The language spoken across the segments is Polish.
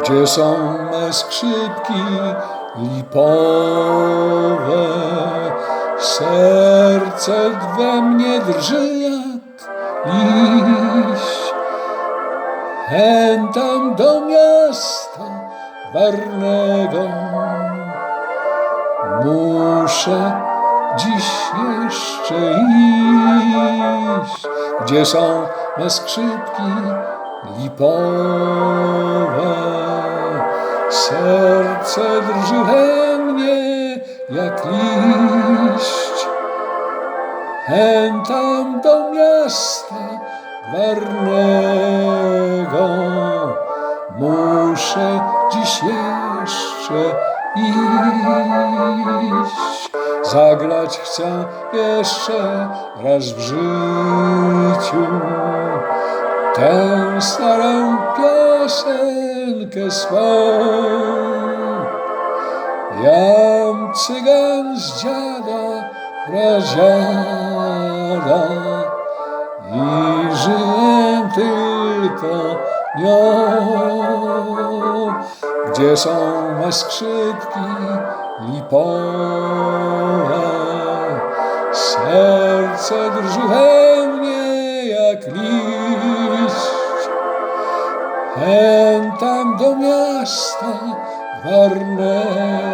Gdzie są me skrzypki lipowe? Serce we mnie drży jak liść. Chętam do miasta warnego. Muszę dziś jeszcze iść. Gdzie są me skrzypki lipowe? Serce drży we mnie jak liść. Chętam do miasta warnego. Muszę dziś jeszcze iść. Zagrać chcę jeszcze raz w życiu tę starą piosenkę swą. Jam cygan z dziada, pradziada i żyję tylko nią. Gdzie są me skrzypki lipowe? Serce drży Chętam do miasta warnego.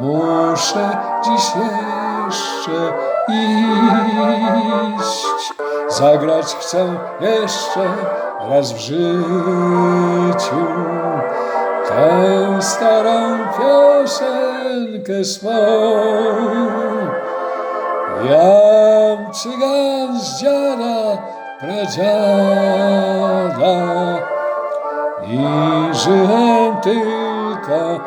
Muszę dziś jeszcze iść. Zagrać chcę jeszcze raz w życiu tę starą piosenkę swą. Jam cygan z dziada, pradziada i żyłem tylko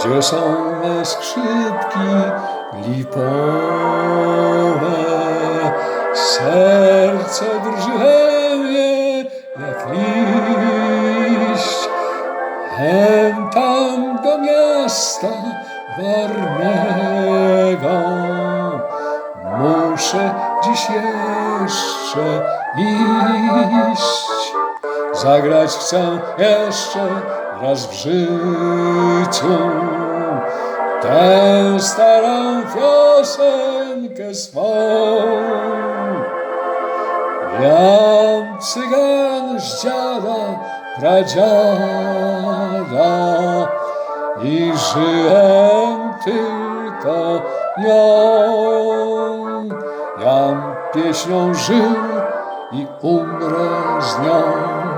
Gdzie są me skrzypki lipowe? Serce mnie jak liść. Chętam do miasta warnego. Muszę dziś jeszcze iść. Zagrać chcę jeszcze raz w życiu tę starą piosenkę swą. Jam cygan z dziada, pradziada i żyłem tylko nią. Jam pieśnią żył i umrę z nią.